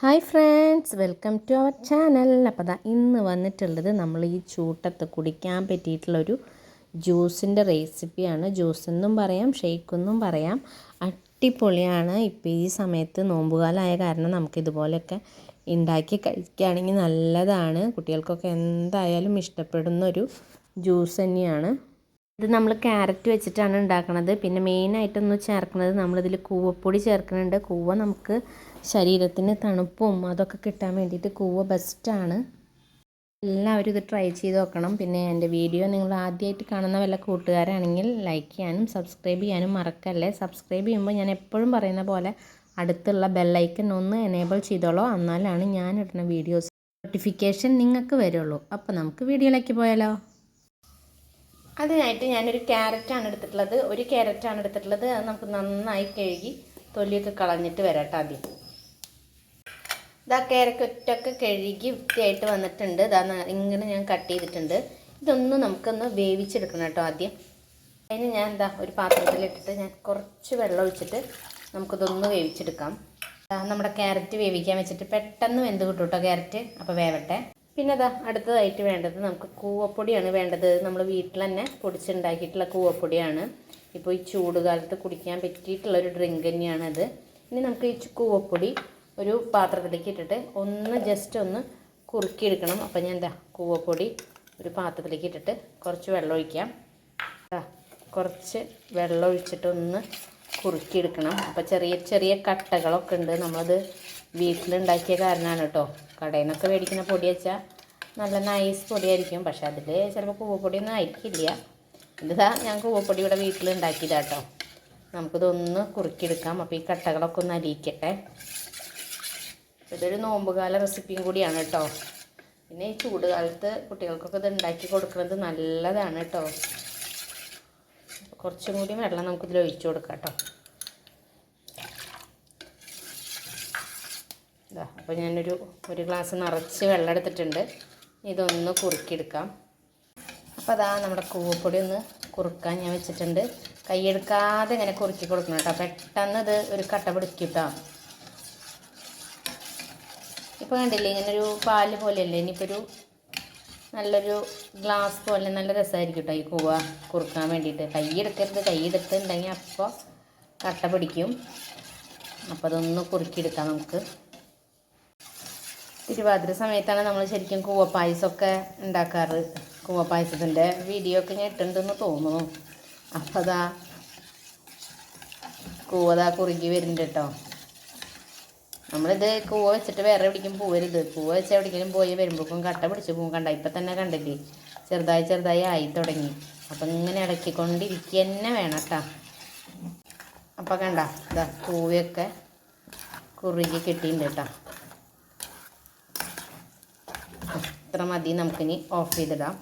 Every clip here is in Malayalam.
Hi friends welcome to our channel. അപ്പോൾ ദാ ഇന്ന് വന്നിട്ടുള്ളത് നമ്മൾ ഈ ചൂട്ടത്ത് കുടിക്കാൻ പറ്റിയിട്ടുള്ളൊരു ജ്യൂസിന്റെ റെസിപ്പിയാണ്. ജ്യൂസ് എന്നും പറയാം ഷേക്ക് എന്നും പറയാം. അടിപൊളിയാണ്. ഇപ്പോൾ ഈ സമയത്ത് നോമ്പുകാലമായ കാരണം നമുക്ക് ഇതുപോലെയൊക്കെ ഉണ്ടാക്കി കഴിക്കുകയാണെങ്കിൽ നല്ലതാണ്. കുട്ടികൾക്കൊക്കെ എന്തായാലും ഇഷ്ടപ്പെടുന്ന ഒരു ജ്യൂസ് തന്നെയാണ്. ഇത് നമ്മൾ ക്യാരറ്റ് വെച്ചിട്ടാണ് ഉണ്ടാക്കുന്നത് പിന്നെ മെയിനായിട്ടൊന്ന് ചേർക്കുന്നത് നമ്മളിതിൽ കൂവപ്പൊടി ചേർക്കുന്നുണ്ട്. കൂവ നമുക്ക് ശരീരത്തിന് തണുപ്പും അതൊക്കെ കിട്ടാൻ വേണ്ടിയിട്ട് കൂവ ബെസ്റ്റാണ് എല്ലാവരും ഇത് ട്രൈ ചെയ്ത് നോക്കണം. പിന്നെ എന്റെ വീഡിയോ നിങ്ങൾ ആദ്യമായിട്ട് കാണുന്ന വല്ല കൂട്ടുകാരാണെങ്കിൽ ലൈക്ക് ചെയ്യാനും സബ്സ്ക്രൈബ് ചെയ്യാനും മറക്കല്ലേ? സബ്സ്ക്രൈബ് ചെയ്യുമ്പോൾ ഞാൻ എപ്പോഴും പറയുന്ന പോലെ അടുത്തുള്ള ബെല്ലൈക്കൺ ഒന്ന് എനേബിൾ ചെയ്തോളൂ. എന്നാലാണ് ഞാൻ ഇടുന്ന വീഡിയോസ് നോട്ടിഫിക്കേഷൻ നിങ്ങൾക്ക് വരുള്ളൂ. അപ്പോൾ നമുക്ക് വീഡിയോയിലേക്ക് പോയാലോ? അതിനായിട്ട് ഞാനൊരു ക്യാരറ്റാണ് എടുത്തിട്ടുള്ളത്. ഒരു ക്യാരറ്റാണ് എടുത്തിട്ടുള്ളത്. അത് നമുക്ക് നന്നായി കഴുകി തൊലിയൊക്കെ കളഞ്ഞിട്ട് വരാട്ടോ ആദ്യം. ഇതാ ക്യാരറ്റ് ഒറ്റൊക്കെ കഴുകി വൃത്തിയായിട്ട് വന്നിട്ടുണ്ട്. ഇതാ ഇങ്ങനെ ഞാൻ കട്ട് ചെയ്തിട്ടുണ്ട്. ഇതൊന്ന് നമുക്കൊന്ന് വേവിച്ചെടുക്കണം കേട്ടോ ആദ്യം. അതിന് ഞാൻ എന്താ ഒരു പാത്രത്തിലിട്ടിട്ട് ഞാൻ കുറച്ച് വെള്ളം ഒഴിച്ചിട്ട് നമുക്കിതൊന്ന് വേവിച്ചെടുക്കാം. നമ്മുടെ ക്യാരറ്റ് വേവിക്കാൻ വെച്ചിട്ട് പെട്ടെന്ന് വെന്ത് കിട്ടും കേട്ടോ ക്യാരറ്റ്. അപ്പോൾ വേവട്ടെ. പിന്നെ അതാ അടുത്തതായിട്ട് വേണ്ടത് നമുക്ക് കൂവപ്പൊടിയാണ് വേണ്ടത്. നമ്മൾ വീട്ടിൽ തന്നെ പൊടിച്ചുണ്ടാക്കിയിട്ടുള്ള കൂവപ്പൊടിയാണ്. ഇപ്പോൾ ഈ ചൂടുകാലത്ത് കുടിക്കാൻ പറ്റിയിട്ടുള്ള ഒരു ഡ്രിങ്ക് തന്നെയാണത്. ഇനി നമുക്ക് ഈ കൂവപ്പൊടി ഒരു പാത്രത്തിലേക്ക് ഇട്ടിട്ട് ഒന്ന് ജസ്റ്റ് ഒന്ന് കുറുക്കിയെടുക്കണം. അപ്പം ഞാൻ എന്താ കൂവപ്പൊടി ഒരു പാത്രത്തിലേക്ക് ഇട്ടിട്ട് കുറച്ച് വെള്ളം ഒഴിക്കാം. കുറച്ച് വെള്ളം ഒഴിച്ചിട്ട് ഒന്ന് കുറുക്കിയെടുക്കണം. അപ്പോൾ ചെറിയ ചെറിയ കട്ടകളൊക്കെ ഉണ്ട്. നമ്മളത് വീട്ടിലുണ്ടാക്കിയ കാരണമാണ് കേട്ടോ. കടയിൽ നിന്നൊക്കെ മേടിക്കുന്ന പൊടി വെച്ചാൽ നല്ല നൈസ് പൊടിയായിരിക്കും. പക്ഷെ അതിൽ ചിലപ്പോൾ കൂവപ്പൊടിയൊന്നും ആയിരിക്കില്ല. ഇതാ ഞാൻ കൂവപ്പൊടി ഇവിടെ വീട്ടിലുണ്ടാക്കിയതാട്ടോ നമുക്കിതൊന്ന് കുറുക്കിയെടുക്കാം. അപ്പോൾ ഈ കട്ടകളൊക്കെ ഒന്ന് അരിയിക്കട്ടെ. ഇതൊരു നോമ്പുകാല റെസിപ്പിയും കൂടിയാണ് കേട്ടോ പിന്നെ ഈ ചൂട് കാലത്ത് കുട്ടികൾക്കൊക്കെ ഇത് ഉണ്ടാക്കി കൊടുക്കുന്നത് നല്ലതാണ് കേട്ടോ കുറച്ചും കൂടി വെള്ളം നമുക്കിതിൽ ഒഴിച്ചു കൊടുക്കാം കേട്ടോ ഇതാ അപ്പോൾ ഞാനൊരു ഒരു ഗ്ലാസ് നിറച്ച് വെള്ളം എടുത്തിട്ടുണ്ട്. ഇതൊന്ന് കുറുക്കിയെടുക്കാം. അപ്പോൾ അതാ നമ്മുടെ കൂവപ്പൊടി ഒന്ന് കുറുക്കാൻ ഞാൻ വെച്ചിട്ടുണ്ട്. കൈയെടുക്കാതെ ഇങ്ങനെ കുറുക്കി കൊടുക്കണം കേട്ടോ പെട്ടെന്ന് ഇത് ഒരു കട്ട പിടിക്കും കേട്ടോ ഇപ്പോൾ കണ്ടില്ലേ ഇങ്ങനൊരു പാൽ പോലെയല്ലേ? ഇനിയിപ്പോൾ ഒരു നല്ലൊരു ഗ്ലാസ് പോലെ നല്ല രസമായിരിക്കും കേട്ടോ ഈ കൂവ കുറുക്കാൻ വേണ്ടിയിട്ട്. കൈയെടുക്കരുത് കൈയെടുത്തുണ്ടെങ്കിൽ അപ്പോൾ കട്ട പിടിക്കും. അപ്പോൾ അതൊന്ന് കുറുക്കിയെടുക്കാം നമുക്ക്. തിരുവാതിര സമയത്താണ് നമ്മൾ ശരിക്കും കൂവപ്പായസമൊക്കെ ഉണ്ടാക്കാറ്. കൂവപ്പായസത്തിന്റെ വീഡിയോ ഒക്കെ ഞാൻ ഇട്ടുണ്ടെന്ന് തോന്നുന്നു. അപ്പോൾ അതാ കൂവതാ കുറുകി വരുന്നുണ്ട് കേട്ടോ നമ്മളിത് കൂവ വെച്ചിട്ട് വേറെ എവിടേക്കും പോകരുത് കൂവ വെച്ച് എവിടേക്കും പോയി വരുമ്പോഴേക്കും കട്ട പിടിച്ച് പോകും കണ്ട ഇപ്പം തന്നെ കണ്ടില്ലേ? ചെറുതായി ചെറുതായി ആയി തുടങ്ങി. അപ്പം ഇങ്ങനെ ഇളക്കിക്കൊണ്ടിരിക്കുക തന്നെ വേണം കേട്ടോ. അപ്പം കണ്ട ഇതാ കൂവയൊക്കെ കുറുകി കിട്ടിയിട്ടുണ്ട് കേട്ടോ. ഇത്ര മതി നമുക്കിനി ഓഫ് ചെയ്തിടാം.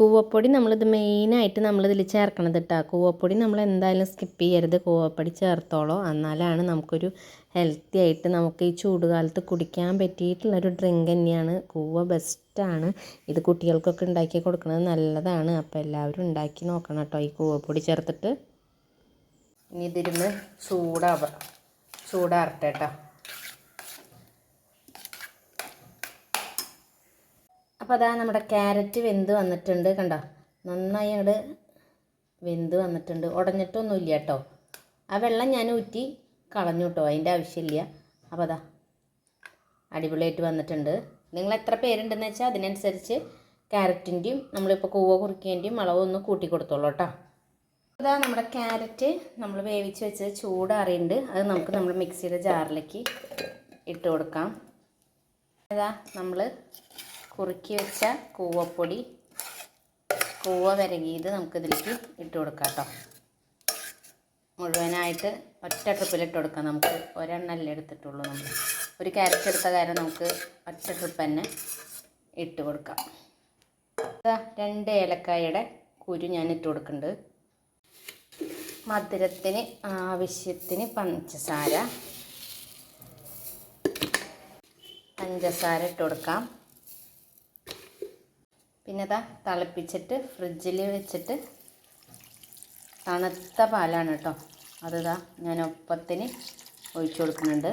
കൂവപ്പൊടി നമ്മളിത് മെയിനായിട്ട് നമ്മളിതിൽ ചേർക്കണത് കേട്ടോ കൂവപ്പൊടി നമ്മൾ എന്തായാലും സ്കിപ്പ് ചെയ്യരുത്. കൂവപ്പൊടി ചേർത്തോളോ. എന്നാലാണ് നമുക്കൊരു ഹെൽത്തി ആയിട്ട് നമുക്ക് ഈ ചൂടുകാലത്ത് കുടിക്കാൻ പറ്റിയിട്ടുള്ളൊരു ഡ്രിങ്ക് തന്നെയാണ്. കൂവ ബെസ്റ്റാണ് ഇത് കുട്ടികൾക്കൊക്കെ ഉണ്ടാക്കി കൊടുക്കുന്നത് നല്ലതാണ്. അപ്പോൾ എല്ലാവരും ഉണ്ടാക്കി നോക്കണം കേട്ടോ ഈ കൂവപ്പൊടി ചേർത്തിട്ട്. ഇനി ഇതിരുന്ന് ചൂടാവുക ചൂടാറട്ടെ കേട്ടോ. അപ്പോൾ അതാ നമ്മുടെ ക്യാരറ്റ് വെന്ത് വന്നിട്ടുണ്ട് കണ്ടോ? നന്നായി അങ്ങോട്ട് വെന്ത് വന്നിട്ടുണ്ട്. ഉടഞ്ഞിട്ടൊന്നുമില്ല കേട്ടോ. ആ വെള്ളം ഞാൻ ഊറ്റി കളഞ്ഞു കേട്ടോ അതിന്റെ ആവശ്യമില്ല. അപ്പോൾ അതാ അടിപൊളിയായിട്ട് വന്നിട്ടുണ്ട്. നിങ്ങൾ എത്ര പേരുണ്ടെന്ന് വെച്ചാൽ അതിനനുസരിച്ച് ക്യാരറ്റിന്റെയും നമ്മളിപ്പോൾ കൂവ കുറിക്കേന്റെയും അളവ് ഒന്ന് കൂട്ടി കൊടുത്തോളൂ കേട്ടോ. അതാ നമ്മുടെ ക്യാരറ്റ് നമ്മൾ വേവിച്ച് വെച്ച് ചൂടാറിയുണ്ട് അത് നമുക്ക് നമ്മൾ മിക്സിയുടെ ജാറിലേക്ക് ഇട്ട് കൊടുക്കാം. അതാ നമ്മൾ കുറുക്കി വെച്ച കൂവപ്പൊടി കൂവ വിരകിയത് നമുക്കിതിലേക്ക് ഇട്ട് കൊടുക്കാം കേട്ടോ. മുഴുവനായിട്ട് ഒറ്റ ട്രിപ്പിൽ ഇട്ട് കൊടുക്കാം നമുക്ക്. ഒരെണ്ണല്ലേ എടുത്തിട്ടുള്ളൂ നമ്മൾ. ഒരു ക്യാരറ്റ് എടുത്ത കാര്യം നമുക്ക് ഒറ്റ ട്രിപ്പ് തന്നെ ഇട്ട് കൊടുക്കാം. രണ്ട് ഏലക്കായയുടെ കുരു ഞാൻ ഇട്ട് കൊടുക്കുന്നുണ്ട്. മധുരത്തിന് ആവശ്യത്തിന് പഞ്ചസാര. പഞ്ചസാര ഇട്ട് കൊടുക്കാം. പിന്നെ ഇതാ തിളപ്പിച്ചിട്ട് ഫ്രിഡ്ജിൽ വെച്ചിട്ട് തണുത്ത പാലാണ് കേട്ടോ അതിതാ ഞാൻ ഒപ്പത്തിന് ഒഴിച്ചു കൊടുക്കുന്നുണ്ട്.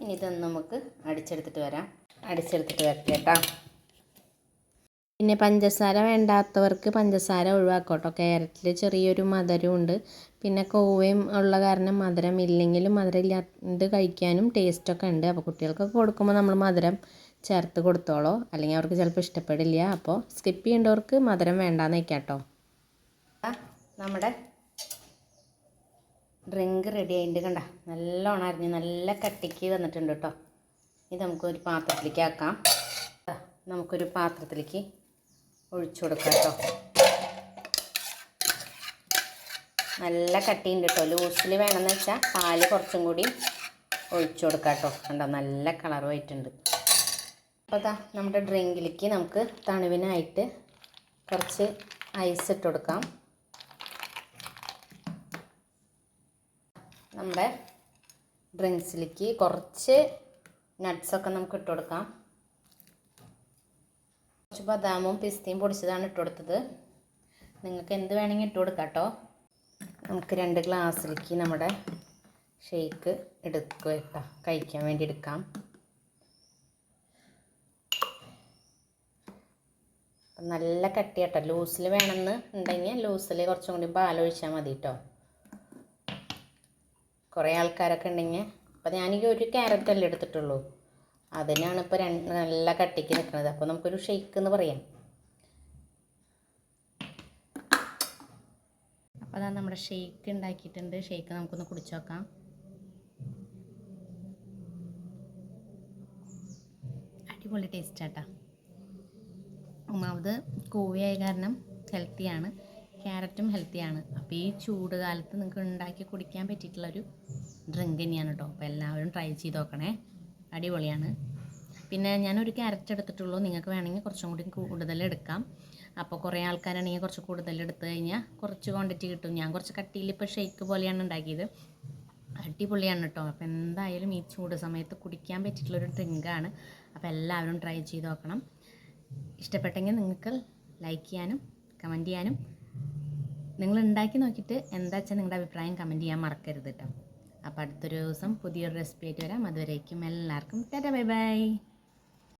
ഇനി ഇതൊന്ന് നമുക്ക് അടിച്ചെടുത്തിട്ട് വരാം. അടിച്ചെടുത്തിട്ട് വരട്ടെ കേട്ടോ പിന്നെ പഞ്ചസാര വേണ്ടാത്തവർക്ക് പഞ്ചസാര ഒഴിവാക്കോട്ടോ. ക്യാരറ്റിൽ ചെറിയൊരു മധുരമുണ്ട് ഉണ്ട്. പിന്നെ കോവയും ഉള്ള കാരണം മധുരം ഇല്ലെങ്കിലും മധുരം ഇല്ലാണ്ട് കഴിക്കാനും ടേസ്റ്റൊക്കെ ഉണ്ട്. അപ്പോൾ കുട്ടികൾക്കൊക്കെ കൊടുക്കുമ്പോൾ നമ്മൾ മധുരം ചേർത്ത് കൊടുത്തോളോ. അല്ലെങ്കിൽ അവർക്ക് ചിലപ്പോൾ ഇഷ്ടപ്പെടില്ല. അപ്പോൾ സ്കിപ്പ് ചെയ്യേണ്ടവർക്ക് മധുരം വേണ്ടാന്ന് വയ്ക്കാം കേട്ടോ. നമ്മുടെ ഡ്രിങ്ക് റെഡി ആയിട്ട് കണ്ട. നല്ലോണം അരിഞ്ഞ് നല്ല കട്ടിക്ക് വന്നിട്ടുണ്ട് കേട്ടോ. ഇത് നമുക്കൊരു പാത്രത്തിലേക്ക് ആക്കാം. നമുക്കൊരു പാത്രത്തിലേക്ക് ഒഴിച്ചു കൊടുക്കാം കേട്ടോ. നല്ല കട്ടിയുണ്ട് കേട്ടോ. ലൂസിൽ വേണമെന്ന് വെച്ചാൽ പാൽ കുറച്ചും കൂടി ഒഴിച്ചു കൊടുക്കാം കേട്ടോ. കണ്ടോ? നല്ല കളറുമായിട്ടുണ്ട് അപ്പോൾ ഇതാ നമ്മുടെ ഡ്രിങ്കിലേക്ക് നമുക്ക് തണുവിനായിട്ട് കുറച്ച് ഐസ് ഇട്ട് കൊടുക്കാം. നമ്മുടെ ഡ്രിങ്ക്സിലേക്ക് കുറച്ച് നട്ട്സൊക്കെ നമുക്ക് ഇട്ട് കൊടുക്കാം. കുറച്ച് ബദാമും പിസ്തയും പൊടിച്ചതാണ് ഇട്ട് കൊടുത്തത്. നിങ്ങൾക്ക് എന്ത് വേണമെങ്കിൽ ഇട്ട് കൊടുക്കാം കേട്ടോ. നമുക്ക് രണ്ട് ഗ്ലാസ്സിലേക്ക് നമ്മുടെ ഷേക്ക് എടുക്കുക കേട്ടോ. കഴിക്കാൻ വേണ്ടി എടുക്കാം. അപ്പം നല്ല കട്ടി കേട്ടോ ലൂസിൽ വേണമെന്ന് ഉണ്ടെങ്കിൽ ലൂസിൽ കുറച്ചും കൂടി പാലൊഴിച്ചാൽ മതി കേട്ടോ കുറേ ആൾക്കാരൊക്കെ ഉണ്ടെങ്കിൽ. അപ്പോൾ ഞാൻ ഈ ഒരു ക്യാരറ്റ് അല്ലേ എടുത്തിട്ടുള്ളൂ. അതിനാണ് ഇപ്പോൾ രണ്ട് നല്ല കട്ടിക്ക് നിൽക്കുന്നത്. അപ്പോൾ നമുക്കൊരു ഷെയ്ക്ക് എന്ന് പറയാം. അപ്പോൾ അതാ നമ്മുടെ ഷെയ്ക്ക് ഉണ്ടാക്കിയിട്ടുണ്ട്. ഷെയ്ക്ക് നമുക്കൊന്ന് കുടിച്ചു നോക്കാം. അടിപൊളി ടേസ്റ്റ് ആട്ടാ ഒന്നാമത് കോവിയായ കാരണം ഹെൽത്തിയാണ് ക്യാരറ്റും ഹെൽത്തിയാണ് അപ്പോൾ ഈ ചൂട് കാലത്ത് നിങ്ങൾക്ക് ഉണ്ടാക്കി കുടിക്കാൻ പറ്റിയിട്ടുള്ളൊരു ഡ്രിങ്ക് തന്നെയാണ് കേട്ടോ അപ്പോൾ എല്ലാവരും ട്രൈ ചെയ്ത് നോക്കണേ. അടിപൊളിയാണ്. പിന്നെ ഞാനൊരു ക്യാരറ്റ് എടുത്തിട്ടുള്ളൂ. നിങ്ങൾക്ക് വേണമെങ്കിൽ കുറച്ചും കൂടി കൂടുതൽ എടുക്കാം. അപ്പോൾ കുറേ ആൾക്കാരാണെങ്കിൽ കുറച്ച് കൂടുതൽ എടുത്തു കഴിഞ്ഞാൽ കുറച്ച് ക്വാണ്ടിറ്റി കിട്ടും. ഞാൻ കുറച്ച് കട്ടിയിൽ ഇപ്പോൾ ഷേക്ക് പോലെയാണ് ഉണ്ടാക്കിയത്. അടിപൊളിയാണ് കേട്ടോ അപ്പോൾ എന്തായാലും ഈ ചൂട് സമയത്ത് കുടിക്കാൻ പറ്റിയിട്ടുള്ളൊരു ഡ്രിങ്കാണ് അപ്പോൾ എല്ലാവരും ട്രൈ ചെയ്ത് നോക്കണം. ഇഷ്ടപ്പെട്ടെങ്കിൽ നിങ്ങൾക്ക് ലൈക്ക് ചെയ്യാനും കമന്റ് ചെയ്യാനും. നിങ്ങൾ ഉണ്ടാക്കി നോക്കിയിട്ട് എന്താ വെച്ചാൽ നിങ്ങളുടെ അഭിപ്രായം കമന്റ് ചെയ്യാൻ മറക്കരുത് കേട്ടോ അപ്പോൾ അടുത്തൊരു ദിവസം പുതിയൊരു റെസിപ്പി ആയിട്ട് വരാം. അതുവരേക്കും എല്ലാവർക്കും ടാറ്റ ബൈ ബൈ.